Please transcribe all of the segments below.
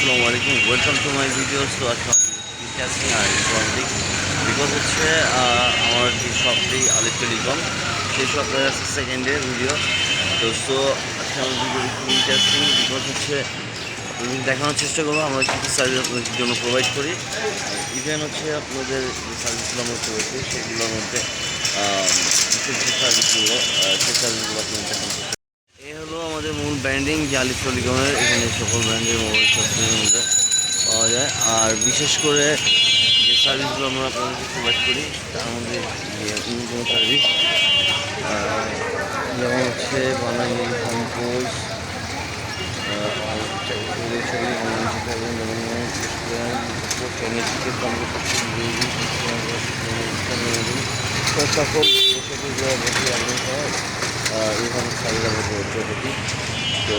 Welcome to my তো আজকে because হচ্ছে আমার যে শপটি আলিফ টেলিকম সেই শপের আছে সেকেন্ড ডে ভিডিও তো সো আজকে আমার ভিডিও ইন্টারেস্টিং বিকজ হচ্ছে দেখানোর চেষ্টা করব, আমরা কী কী সার্ভিস আপনাদের জন্য প্রোভাইড করি। ইভেন হচ্ছে, আপনাদের যে সার্ভিসগুলো আমরা করেছি, সেগুলোর মধ্যে সার্ভিসগুলো সেই সার্ভিসগুলো আপনাদের দেখানোর চেষ্টা এই হলো আমাদের মূল ব্র্যান্ডিং আলিফ টেলিকমের এখানে সকল ব্র্যান্ডের মোবাইল শপের মধ্যে পাওয়া যায় আর বিশেষ করে যে সার্ভিসগুলো আমরা আপনাদেরকে প্রোভাইড করি তার মধ্যে অন্যতম সার্ভিস যেমন হচ্ছে বানানি কম্পোজ সকল এখানে সাইজ আমরা করে থাকি তো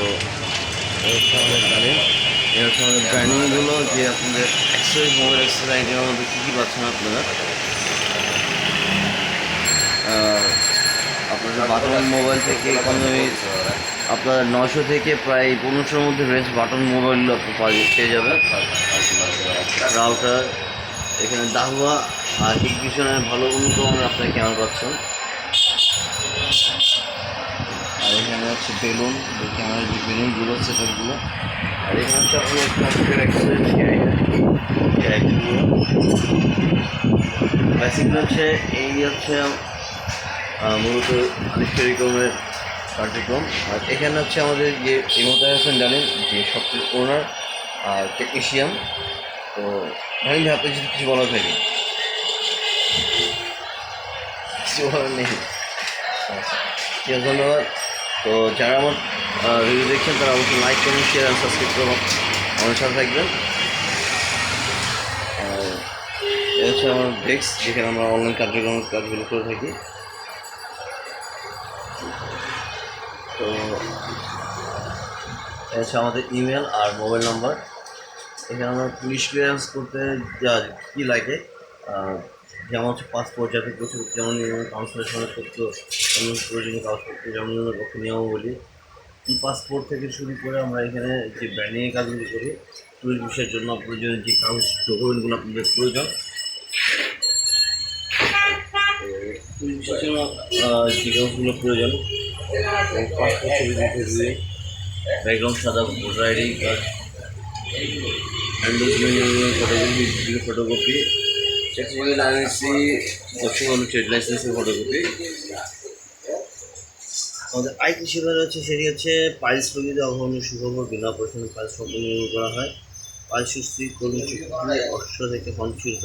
হচ্ছে আমাদের এর হচ্ছে আমাদের যে আপনাদের অ্যাক্সেসরি মোবাইল অ্যাক্সেসরি আইটেমের মধ্যে কী কী পাচ্ছেন আপনারা? আপনাদের বাটন মোবাইল থেকে ইকোনমি আপনার নশো থেকে প্রায় পনেরোশোর মধ্যে রেঞ্জ বাটন মোবাইলগুলো আপনি পেয়ে যাবেন। রাউটার এখানে দাহুয়া আর হিগভিশনের ভালো উন্নত আপনার ক্যামেরা পাচ্ছেন। এখানে হচ্ছে বেলুন ক্যামেরার যে বেলুনগুলো সেটআপগুলো আর এখানে হচ্ছে এই হচ্ছে মূলত আলিফ টেলিকমের কার্যক্রম। আর এখানে হচ্ছে আমাদের যে ইমতাজ হোসেন জানেন, যে সবচেয়ে ওনার আর টেকনিশিয়ান তো যে আপনি যদি কিছু বলা থাকে? কিছু বলার নেই। আচ্ছা ধন্যবাদ। তো যারা আমার ভিডিও দেখছেন, তারা অবশ্যই লাইক করুন শেয়ার আর সাবস্ক্রাইব করুন আমার সাথে থাকবেন। এটা হচ্ছে আমার ডেস্ক যেখানে আমরা অনলাইন কার্যক্রম, কাজগুলো করে থাকি। তো এটা হচ্ছে আমাদের ইমেল আর মোবাইল নাম্বার এখানে আমরা পুলিশ ক্লিয়ারেন্স করতে যা কী লাগে যেমন হচ্ছে পাসপোর্ট জাতীয় যেমন কাউন্সিলেশনের তথ্য যেমন প্রয়োজনীয় কাগজপত্র যেমন পক্ষে নিয়মাবলী ই পাসপোর্ট থেকে শুরু করে আমরা এখানে যে ব্র্যান্ডিংয়ের কাজগুলো করি টুরিস্ট বিষয়ের জন্য প্রয়োজনীয় যে কাগজ ডকুমেন্টগুলো আপনাদের প্রয়োজন বিষয়ের যে কাগজগুলো প্রয়োজন পাসপোর্ট ছবি দিতে দিয়ে ব্যাকগ্রাউন্ড সাদা voter ID card photography photocopy চাকরি লাইসেন্সি দক্ষিণ অনু লাইসেন্সের ফটোকপি আমাদের আইটি সেবা রয়েছে, সেটি হচ্ছে পাইলস রোগীদের অগ্রহণ সুখবর বিনা অপারেশন পাইলস সম্পূর্ণ করা হয়। পাইলস সুস্থি কর্মী চুক্তি অশ্ব থেকে পঞ্চাশ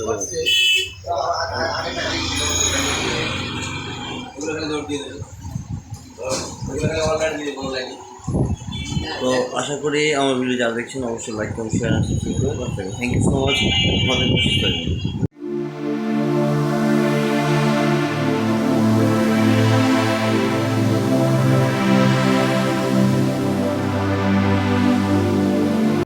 তো আশা করি আমার ভিডিও যারা দেখছেন, অবশ্যই লাইক করুন শেয়ার করুন থ্যাংক ইউ সো মাচ আমাদের